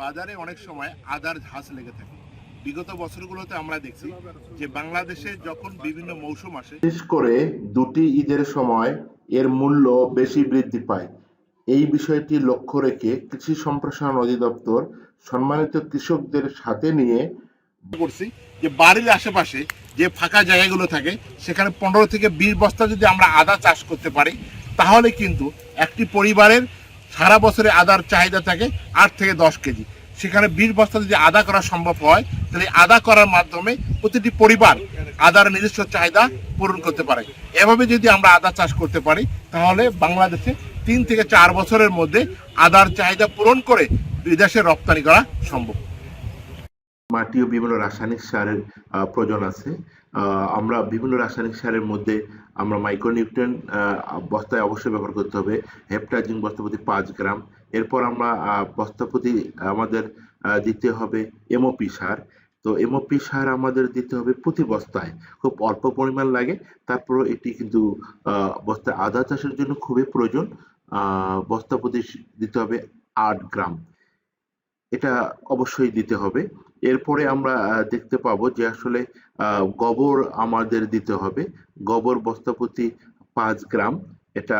বাজারে অনেক সময় আদার ঝাঁস লেগে থাকে। বিগত বছরগুলোতে আমরা দেখছি যে বাংলাদেশে যখন বিভিন্ন মৌসুম আসে বিশেষ করে দুটি ঈদের সময় এর মূল্য বেশি বৃদ্ধি পায়। এই বিষয়টি লক্ষ্য রেখে কৃষি সম্প্রসারণ অধিদপ্তর সম্মানিত কৃষকদের সাথে নিয়ে করছি যে বাড়ির আশেপাশে যে ফাঁকা জায়গাগুলো থাকে সেখানে পনেরো থেকে বিশ বস্তা যদি আমরা আদা চাষ করতে পারি তাহলে কিন্তু একটি পরিবারের সারা বছরে আদার চাহিদা থাকে আট থেকে দশ কেজি। সেখানে বিশ বস্তা যদি আদা করা সম্ভব হয়, তাহলে আদা করার মাধ্যমে প্রতিটি পরিবার আদার নিজস্ব চাহিদা পূরণ করতে পারে। এভাবে যদি আমরা আদা চাষ করতে পারি, তাহলে বাংলাদেশে তিন থেকে চার বছরের মধ্যে আদার চাহিদা পূরণ করে বিদেশে রপ্তানি করা সম্ভব। মাটি ও বিভিন্ন রাসায়নিক সারের প্রয়োজন আছে। আমরা বিভিন্ন রাসায়নিক সারের মধ্যে আমরা মাইক্রোনিউট্রিয়েন্ট বস্তায় অবশ্যই ব্যবহার করতে হবে। হেপটাজিং বস্তা প্রতি পাঁচ গ্রাম। এরপর আমরা বস্তা প্রতি আমাদের দিতে হবে এমওপি সার। তো এমওপি সার আমাদের দিতে হবে প্রতি বস্তায়। খুব অল্প পরিমাণ লাগে। তারপর এটি কিন্তু বস্তায় আদা চাষের জন্য খুবই প্রয়োজন। বস্তা প্রতি দিতে হবে আট গ্রাম। এটা অবশ্যই দিতে হবে। এরপরে আমরা দেখতে পাবো যে আসলে গোবর আমাদের দিতে হবে। গোবর বস্তা প্রতি পাঁচ গ্রাম। এটা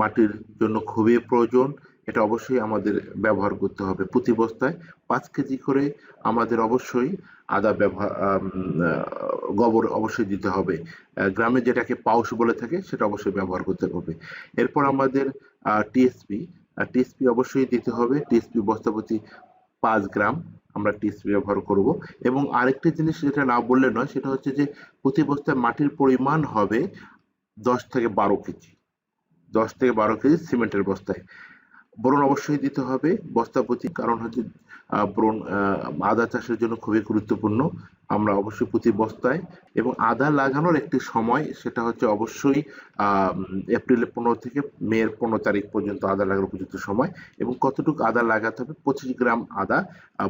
মাটির জন্য খুবই প্রয়োজন। এটা অবশ্যই আমাদের ব্যবহার করতে হবে প্রতি বস্তায়। পাঁচ কেজি করে আমাদের অবশ্যই আদা ব্যবহার গোবর অবশ্যই দিতে হবে। গ্রামে যেটাকে পাউশ বলে থাকে, সেটা অবশ্যই ব্যবহার করতে হবে। এরপর আমাদের টিএসপি। টিএসপি অবশ্যই দিতে হবে। টিএসপি বস্তা প্রতি পাঁচ গ্রাম। আমরা টিস ব্যবহার করব। এবং আরেকটি জিনিস যেটা না বললে নয়, সেটা হচ্ছে যে প্রতি বস্তায় মাটির পরিমাণ হবে দশ থেকে বারো কেজি। দশ থেকে বারো কেজি সিমেন্টের বস্তায়। বোরন অবশ্যই দিতে হবে। বস্তা প্রতি কারণ হচ্ছে বোরন আদা চাষের জন্য খুবই গুরুত্বপূর্ণ। আমরা অবশ্যই প্রতি বস্তায় এবং আদা লাগানোর একটি সময়, সেটা হচ্ছে অবশ্যই এপ্রিলের পনেরো থেকে মের পনেরো তারিখ পর্যন্ত আদা লাগানোর উপযুক্ত সময় এবং কতটুকু আদা লাগাতে হবে, পঁচিশ গ্রাম আদা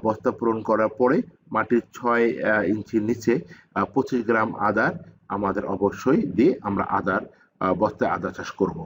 বস্তা পূরণ করার পরে মাটির ছয় ইঞ্চির নিচে পঁচিশ গ্রাম আদার আমাদের অবশ্যই দিয়ে আমরা আদার বস্তায় আদা চাষ করব।